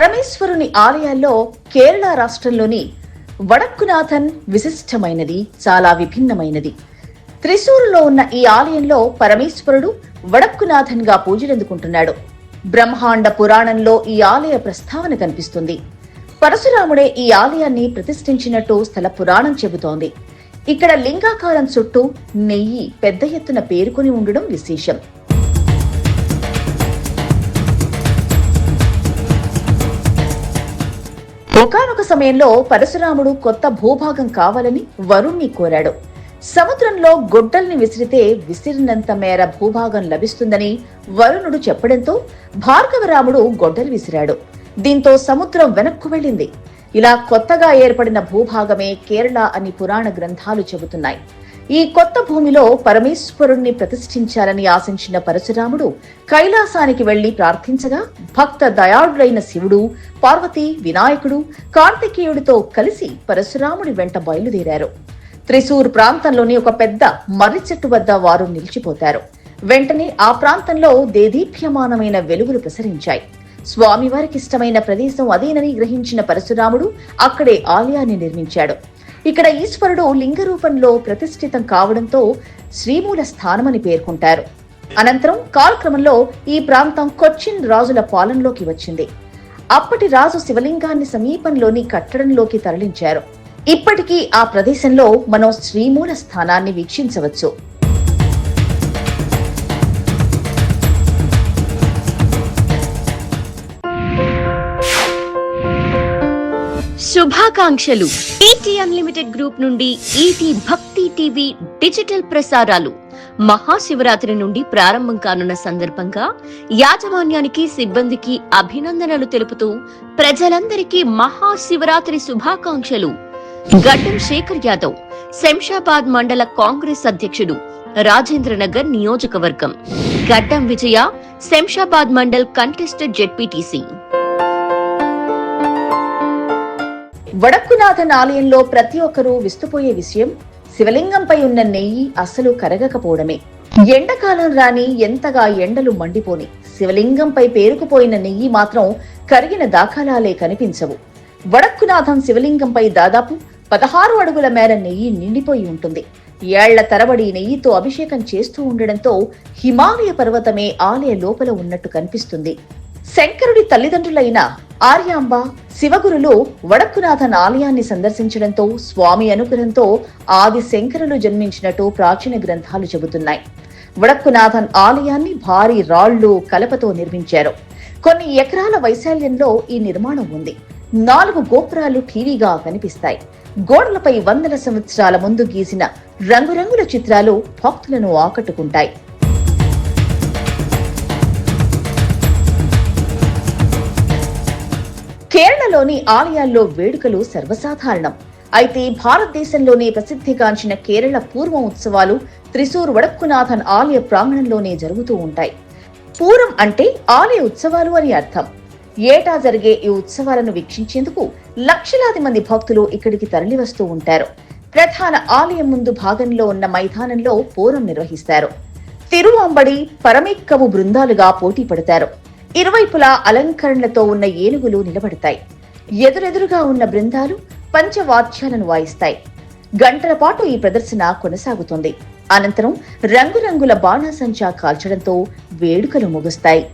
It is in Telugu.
పరమేశ్వరుని ఆలయాల్లో కేరళ రాష్ట్రంలోని వడక్కునాథన్ విశిష్టమైనది చాలా విభిన్నమైనది. త్రిశూరులో ఉన్న ఈ ఆలయంలో పరమేశ్వరుడు వడక్కునాథన్గా పూజలందుకుంటున్నాడు. బ్రహ్మాండ పురాణంలో ఈ ఆలయ ప్రస్తావన కనిపిస్తుంది. పరశురాముడే ఈ ఆలయాన్ని ప్రతిష్ఠించినట్టు స్థల పురాణం చెబుతోంది. ఇక్కడ లింగాకారం చుట్టూ నెయ్యి పెద్ద ఎత్తున పేరుకొని ఉండడం విశేషం. ఒకనొక సమయంలో పరశురాముడు కొత్త భూభాగం కావాలని వరుణ్ణి కోరాడు. సముద్రంలో గొడ్డల్ని విసిరితే విసిరినంత మేర భూభాగం లభిస్తుందని వరుణుడు చెప్పడంతో భార్గవరాముడు గొడ్డలు విసిరాడు. దీంతో సముద్రం వెనక్కు వెళ్ళింది. ఇలా కొత్తగా ఏర్పడిన భూభాగమే కేరళ అని పురాణ గ్రంథాలు చెబుతున్నాయి. ఈ కొత్త భూమిలో పరమేశ్వరుణ్ణి ప్రతిష్ఠించాలని ఆశించిన పరశురాముడు కైలాసానికి వెళ్ళి ప్రార్థించగా భక్త దయాళుడైన శివుడు పార్వతి వినాయకుడు కార్తికేయుడితో కలిసి పరశురాముడి వెంట బయలుదేరారు. త్రిశూర్ ప్రాంతంలోని ఒక పెద్ద మర్రి చెట్టు వద్ద వారు నిలిచిపోతారు. వెంటనే ఆ ప్రాంతంలో దేదీప్యమానమైన వెలుగులు ప్రసరించాయి. స్వామివారికి ఇష్టమైన ప్రదేశం అదేనని గ్రహించిన పరశురాముడు అక్కడే ఆలయాన్ని నిర్మించాడు. ఇక్కడ ఈశ్వరుడు లింగ రూపంలో ప్రతిష్ఠితం కావడంతో శ్రీమూల స్థానమని పేర్కొంటారు. అనంతరం కాలక్రమంలో ఈ ప్రాంతం కొచ్చిన్ రాజుల పాలనలోకి వచ్చింది. అప్పటి రాజు శివలింగాన్ని సమీపంలోని కట్టడంలోకి తరలించారు. ఇప్పటికీ ఆ ప్రదేశంలో మనం శ్రీమూల స్థానాన్ని వీక్షించవచ్చు. శుభాకాంక్షలు. ఈటీ అన్లిమిటెడ్ గ్రూప్ నుండి ఈటీ భక్తి టీవీ డిజిటల్ ప్రసారాలు. మహాశివరాత్రి నుండి ప్రారంభం కానున్న సందర్భంగా యాజమాన్యానికి సిబ్బందికి అభినందనలు తెలుపుతూ ప్రజలందరికీ మహాశివరాత్రి శుభాకాంక్షలు. గడ్డం శేఖర్ యాదవ్ శంషాబాద్ మండల కాంగ్రెస్ అధ్యక్షుడు రాజేంద్రనగర్ నియోజకవర్గం. Gaddam Vijaya Shamshabad mandal contested ZPTC. వడక్కునాథన్ ఆలయంలో ప్రతి ఒక్కరూ విస్తుపోయే విషయం శివలింగంపై ఉన్న నెయ్యి అస్సలు కరగకపోవడమే. ఎండకాలం రాని ఎంతగా ఎండలు మండిపోని శివలింగంపై పేరుకుపోయిన నెయ్యి మాత్రం కరిగిన దాఖలాలే కనిపించవు. వడక్కునాథం శివలింగంపై దాదాపు పదహారు అడుగుల మేర నెయ్యి నిండిపోయి ఉంటుంది. ఏళ్ళ తరబడి నెయ్యితో అభిషేకం చేస్తూ ఉండడంతో హిమాలయ పర్వతమే ఆలయ లోపల ఉన్నట్టు కనిపిస్తుంది. శంకరుడి తల్లిదండ్రులైన ఆర్యాంబ శివగురులు వడక్కునాథన్ ఆలయాన్ని సందర్శించడంతో స్వామి అనుగ్రహంతో ఆది శంకరులు జన్మించినట్టు ప్రాచీన గ్రంథాలు చెబుతున్నాయి. వడక్కునాథన్ ఆలయాన్ని భారీ రాళ్ళు కలపతో నిర్మించారు. కొన్ని ఎకరాల వైశాల్యంలో ఈ నిర్మాణం ఉంది. నాలుగు గోపురాలు ఠీవీగా కనిపిస్తాయి. గోడలపై వందల సంవత్సరాల ముందు గీసిన రంగురంగుల చిత్రాలు భక్తులను ఆకట్టుకుంటాయి. కేరళలోని ఆలయాల్లో వేడుకలు సర్వసాధారణం. అయితే భారతదేశంలోనే ప్రసిద్ధిగాంచిన కేరళ పూర్వ ఉత్సవాలు త్రిశూర్ వడక్కునాథన్ ఆలయ ప్రాంగణంలోనే జరుగుతూ ఉంటాయి. పూరం అంటే ఆలయ ఉత్సవాలు అని అర్థం. ఏటా జరిగే ఈ ఉత్సవాలను వీక్షించేందుకు లక్షలాది మంది భక్తులు ఇక్కడికి తరలివస్తూ ఉంటారు. ప్రధాన ఆలయం ముందు భాగంలో ఉన్న మైదానంలో పూరం నిర్వహిస్తారు. తిరువాంబడి పరమేక్కవు బృందాలుగా పోటీ పడతారు. ఇరువైపులా అలంకరణలతో ఉన్న ఏనుగులు నిలబడతాయి. ఎదురెదురుగా ఉన్న బృందాలు పంచవాద్యాలను వాయిస్తాయి. గంటల పాటు ఈ ప్రదర్శన కొనసాగుతుంది. అనంతరం రంగురంగుల బాణాసంచా కాల్చడంతో వేడుకలు ముగుస్తాయి.